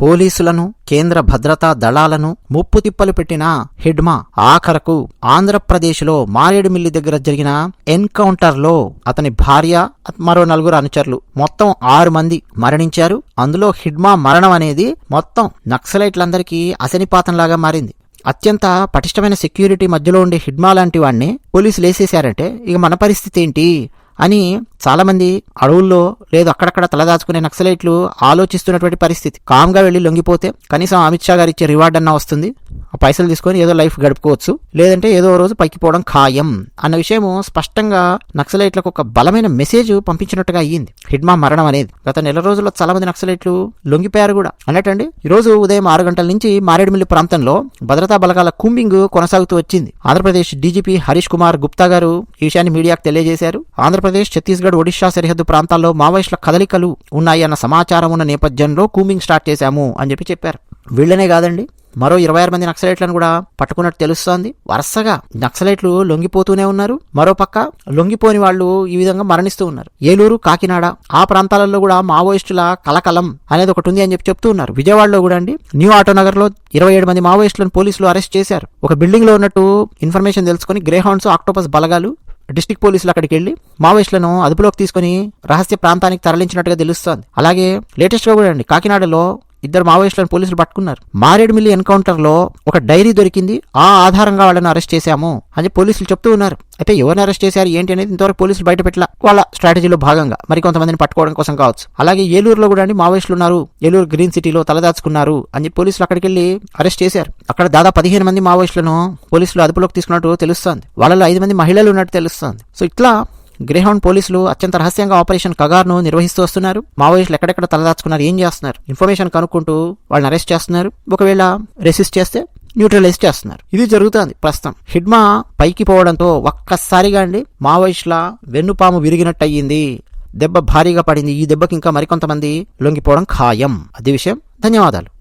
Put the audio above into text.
పోలీసులను కేంద్ర భద్రతా దళాలను ముప్పు తిప్పలు పెట్టిన హిడ్మా ఆఖరకు ఆంధ్రప్రదేశ్లో మారేడుమిల్లి దగ్గర జరిగిన ఎన్కౌంటర్లో అతని భార్య మరో నలుగురు అనుచరులు మొత్తం ఆరు మంది మరణించారు. అందులో హిడ్మా మరణం అనేది మొత్తం నక్సలైట్లందరికీ అశనిపాతంలాగా మారింది. అత్యంత పటిష్టమైన సెక్యూరిటీ మధ్యలో ఉండే హిడ్మా లాంటి వాడిని పోలీసులు వేసేశారంటే ఇక మన పరిస్థితి ఏంటి? అని చాలామంది అడవుల్లో లేదు అక్కడక్కడ తలదాచుకునే నక్సలైట్లు ఆలోచిస్తున్నటువంటి పరిస్థితి. కామ్గా వెళ్ళి లొంగిపోతే కనీసం అమిత్ షా గారు ఇచ్చే రివార్డ్ అన్నా వస్తుంది. ఆ పైసలు తీసుకొని ఏదో లైఫ్ గడుపుకోవచ్చు. లేదంటే ఏదో రోజు పైకి పోవడం ఖాయం అన్న విషయం స్పష్టంగా నక్సలైట్లకు ఒక బలమైన మెసేజ్ పంపించినట్టుగా అయ్యింది. హిడ్మా మరణం అనేది. గత నెల రోజుల్లో చాలా మంది నక్సలైట్లు లొంగిపోయారు కూడా. అన్నట్టండి ఈ రోజు ఉదయం ఆరు గంటల నుంచి మారేడుమిల్లి ప్రాంతంలో భద్రతా బలగాల కూంబింగ్ కొనసాగుతూ వచ్చింది. ఆంధ్రప్రదేశ్ డీజీపీ హరీష్ కుమార్ గుప్తా గారు ఈ విషయాన్ని మీడియాకు తెలియజేశారు. ఆంధ్రప్రదేశ్ ఛత్తీస్గఢ్ ఒడిషా సరిహద్దు ప్రాంతాల్లో మావోయిస్టుల కదలికలు ఉన్నాయి అన్న సమాచారం ఉన్న నేపథ్యంలో కూమింగ్ స్టార్ట్ చేశాము అని చెప్పి చెప్పారు. వీళ్ళనే కాదండి మరో ఇరవై ఆరు మంది నక్సలైట్లను కూడా పట్టుకున్నట్టు తెలుస్తోంది. వరుసగా నక్సలైట్లు లొంగిపోతూనే ఉన్నారు మరో పక్క లొంగిపోని వాళ్ళు ఈ విధంగా మరణిస్తూ ఉన్నారు. ఏలూరు కాకినాడ ఆ ప్రాంతాలలో కూడా మావోయిస్టుల కలకలం అనేది ఒకటి ఉంది అని చెప్పి చెప్తూ ఉన్నారు. విజయవాడలో కూడా అండి న్యూ ఆటోనగర్లో ఇరవై ఏడు మంది మావోయిస్టులను పోలీసులు అరెస్ట్ చేశారు. ఒక బిల్డింగ్లో ఉన్నట్టు ఇన్ఫర్మేషన్ తెలుసుకుని గ్రే హౌండ్స్ ఆక్టోపస్ బలగాలు డిస్టిక్ పోలీసులు అక్కడికి వెళ్ళి మావోయిస్టులను అదుపులోకి తీసుకుని రహస్య ప్రాంతానికి తరలించినట్టుగా తెలుస్తోంది. అలాగే లేటెస్ట్గా కూడా అండి కాకినాడలో ఇద్దరు మావోయిస్టులను పోలీసులు పట్టుకున్నారు. మారేడుమిల్లి ఎన్కౌంటర్లో ఒక డైరీ దొరికింది. ఆ ఆధారంగా వాళ్ళని అరెస్ట్ చేశాము అని పోలీసులు చెప్తూ ఉన్నారు. అయితే ఎవరిని అరెస్ట్ చేశారు ఏంటి అనేది ఇంతవరకు పోలీసులు బయట పెట్టలా వాళ్ళ స్ట్రాటజీలో భాగంగా మరి కొంతమందిని పట్టుకోవడం కోసం కావచ్చు. అలాగే ఏలూరులో కూడా అండి మావోయిస్టులు ఉన్నారు. ఏలూరు గ్రీన్ సిటీలో తలదాచుకున్నారు అని పోలీసులు అక్కడికి వెళ్ళి అరెస్ట్ చేశారు. అక్కడ దాదాపు పదిహేను మంది మావోయిస్టులను పోలీసులు అదుపులోకి తీసుకున్నట్టు తెలుస్తోంది. వాళ్ళలో ఐదు మంది మహిళలు ఉన్నట్టు తెలుస్తోంది. సో ఇట్లా గ్రేహౌండ్ పోలీసులు అత్యంత రహస్యంగా ఆపరేషన్ కగార్ను నిర్వహిస్తూ వస్తున్నారు. మావోయిస్టులు ఎక్కడెక్కడ తలదాచుకున్నారు ఏం చేస్తున్నారు? ఇన్ఫర్మేషన్ కనుక్కుంటూ వాళ్ళని అరెస్ట్ చేస్తున్నారు. ఒకవేళ రెసిస్ట్ చేస్తే న్యూట్రలైజ్ చేస్తున్నారు. ఇది జరుగుతుంది ప్రస్తుతం. హిడ్మా పైకి పోవడంతో ఒక్కసారిగా అండి మావోయిస్టుల వెన్నుపాము విరిగినట్టు అయ్యింది దెబ్బ భారీగా పడింది. ఈ దెబ్బకి ఇంకా మరికొంతమంది లొంగిపోవడం ఖాయం. అది విషయం. ధన్యవాదాలు.